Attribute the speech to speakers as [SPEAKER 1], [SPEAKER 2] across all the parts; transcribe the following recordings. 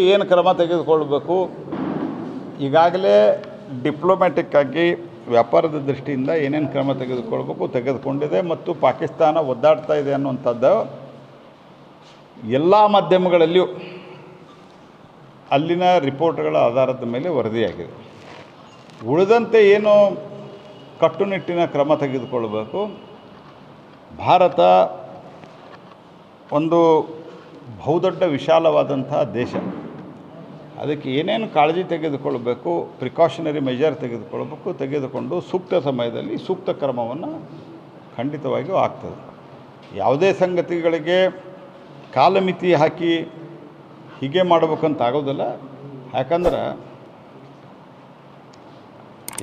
[SPEAKER 1] ಏನು ಕ್ರಮ ತೆಗೆದುಕೊಳ್ಬೇಕು? ಈಗಾಗಲೇ ಡಿಪ್ಲೊಮ್ಯಾಟಿಕ್ ಆಗಿ ವ್ಯಾಪಾರದ ದೃಷ್ಟಿಯಿಂದ ಏನೇನು ಕ್ರಮ ತೆಗೆದುಕೊಳ್ಬೇಕು ತೆಗೆದುಕೊಂಡಿದೆ ಮತ್ತು ಪಾಕಿಸ್ತಾನ ಒದ್ದಾಡ್ತಾ ಇದೆ ಅನ್ನುವಂಥದ್ದು ಎಲ್ಲ ಮಾಧ್ಯಮಗಳಲ್ಲಿಯೂ ಅಲ್ಲಿನ ರಿಪೋರ್ಟ್ಗಳ ಆಧಾರದ ಮೇಲೆ ವರದಿಯಾಗಿದೆ. ಉಳಿದಂತೆ ಏನು ಕಟ್ಟುನಿಟ್ಟಿನ ಕ್ರಮ ತೆಗೆದುಕೊಳ್ಬೇಕು? ಭಾರತ ಒಂದು ಬಹುದೊಡ್ಡ ವಿಶಾಲವಾದಂತಹ ದೇಶ. ಅದಕ್ಕೆ ಏನೇನು ಕಾಳಜಿ ತೆಗೆದುಕೊಳ್ಬೇಕು ಪ್ರಿಕಾಷನರಿ ಮೆಜರ್ ತೆಗೆದುಕೊಳ್ಬೇಕು, ತೆಗೆದುಕೊಂಡು ಸೂಕ್ತ ಸಮಯದಲ್ಲಿ ಸೂಕ್ತ ಕ್ರಮವನ್ನು ಖಂಡಿತವಾಗಿಯೂ ಆಗ್ತದೆ. ಯಾವುದೇ ಸಂಗತಿಗಳಿಗೆ ಕಾಲಮಿತಿ ಹಾಕಿ ಹೀಗೆ ಮಾಡ್ಬೇಕಂತ ಆಗೋದಿಲ್ಲ ಯಾಕಂದ್ರೆ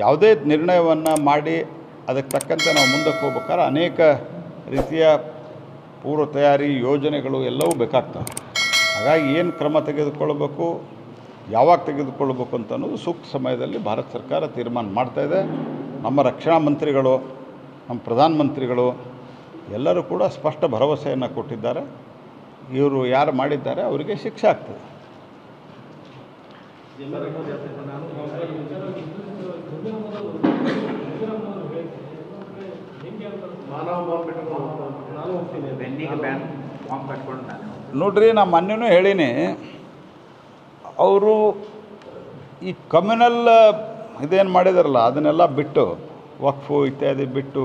[SPEAKER 1] ಯಾವುದೇ ನಿರ್ಣಯವನ್ನು ಮಾಡಿ ಅದಕ್ಕೆ ತಕ್ಕಂತೆ ನಾವು ಮುಂದಕ್ಕೆ ಹೋಗ್ಬೇಕಾದ್ರೆ ಅನೇಕ ರೀತಿಯ ಪೂರ್ವ ತಯಾರಿ ಯೋಜನೆಗಳು ಎಲ್ಲವೂ ಬೇಕಾಗ್ತವೆ. ಹಾಗಾಗಿ ಏನು ಕ್ರಮ ತೆಗೆದುಕೊಳ್ಬೇಕು ಯಾವಾಗ ತೆಗೆದುಕೊಳ್ಬೇಕು ಅಂತ ಅನ್ನೋದು ಸೂಕ್ತ ಸಮಯದಲ್ಲಿ ಭಾರತ ಸರ್ಕಾರ ತೀರ್ಮಾನ ಮಾಡ್ತಾ ಇದೆ. ನಮ್ಮ ರಕ್ಷಣಾ ಮಂತ್ರಿಗಳು, ನಮ್ಮ ಪ್ರಧಾನಮಂತ್ರಿಗಳು ಎಲ್ಲರೂ ಕೂಡ ಸ್ಪಷ್ಟ ಭರವಸೆಯನ್ನು ಕೊಟ್ಟಿದ್ದಾರೆ. ಇವರು ಯಾರು ಮಾಡಿದ್ದಾರೆ ಅವರಿಗೆ ಶಿಕ್ಷೆ ಆಗ್ತದೆ. ನೋಡ್ರಿ ನಾ ಮೊನ್ನೆನೂ ಹೇಳೀನಿ. ಅವರು ಈ ಕಮ್ಯುನಲ್ ಇದೇನು ಮಾಡಿದಾರಲ್ಲ, ಅದನ್ನೆಲ್ಲ ಬಿಟ್ಟು, ವಕ್ಫು ಇತ್ಯಾದಿ ಬಿಟ್ಟು,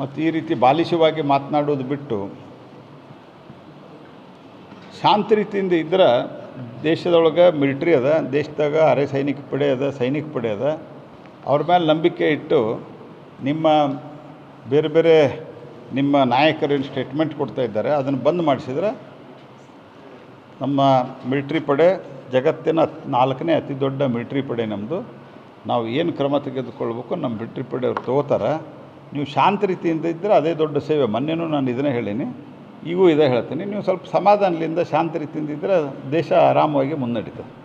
[SPEAKER 1] ಮತ್ತು ಈ ರೀತಿ ಬಾಲಿಶವಾಗಿ ಮಾತನಾಡೋದು ಬಿಟ್ಟು, ಶಾಂತ ರೀತಿಯಿಂದ ಇದ್ರೆ ದೇಶದೊಳಗೆ ಮಿಲಿಟ್ರಿ ಅದ, ದೇಶದಾಗ ಅರೆ ಸೈನಿಕ ಪಡೆ ಅದ, ಸೈನಿಕ ಪಡೆ ಅದ. ಅವ್ರ ಮೇಲೆ ನಂಬಿಕೆ ಇಟ್ಟು, ನಿಮ್ಮ ಬೇರೆ ಬೇರೆ ನಿಮ್ಮ ನಾಯಕರೇನು ಸ್ಟೇಟ್ಮೆಂಟ್ ಕೊಡ್ತಾ ಇದ್ದಾರೆ. ಅದನ್ನು ಬಂದ್ ಮಾಡಿಸಿದ್ರೆ ನಮ್ಮ ಮಿಲ್ಟ್ರಿ ಪಡೆ ಜಗತ್ತಿನ ನಾಲ್ಕನೇ ಅತಿ ದೊಡ್ಡ ಮಿಲ್ಟ್ರಿ ಪಡೆ ನಮ್ಮದು ನಾವು ಏನು ಕ್ರಮ ತೆಗೆದುಕೊಳ್ಬೇಕು ನಮ್ಮ ಮಿಲಿಟ್ರಿ ಪಡೆ ಅವ್ರು ತೊಗೋತಾರೆ. ನೀವು ಶಾಂತ ರೀತಿಯಿಂದ ಇದ್ದರೆ ಅದೇ ದೊಡ್ಡ ಸೇವೆ. ಮೊನ್ನೆನೂ ನಾನು ಇದನ್ನೇ ಹೇಳೀನಿ. ಈಗೂ ಇದೇ ಹೇಳ್ತೀನಿ. ನೀವು ಸ್ವಲ್ಪ ಸಮಾಧಾನದಿಂದ, ಶಾಂತ ರೀತಿಯಿಂದ ಇದ್ದರೆ ದೇಶ ಆರಾಮವಾಗಿ ಮುನ್ನಡೀತದೆ.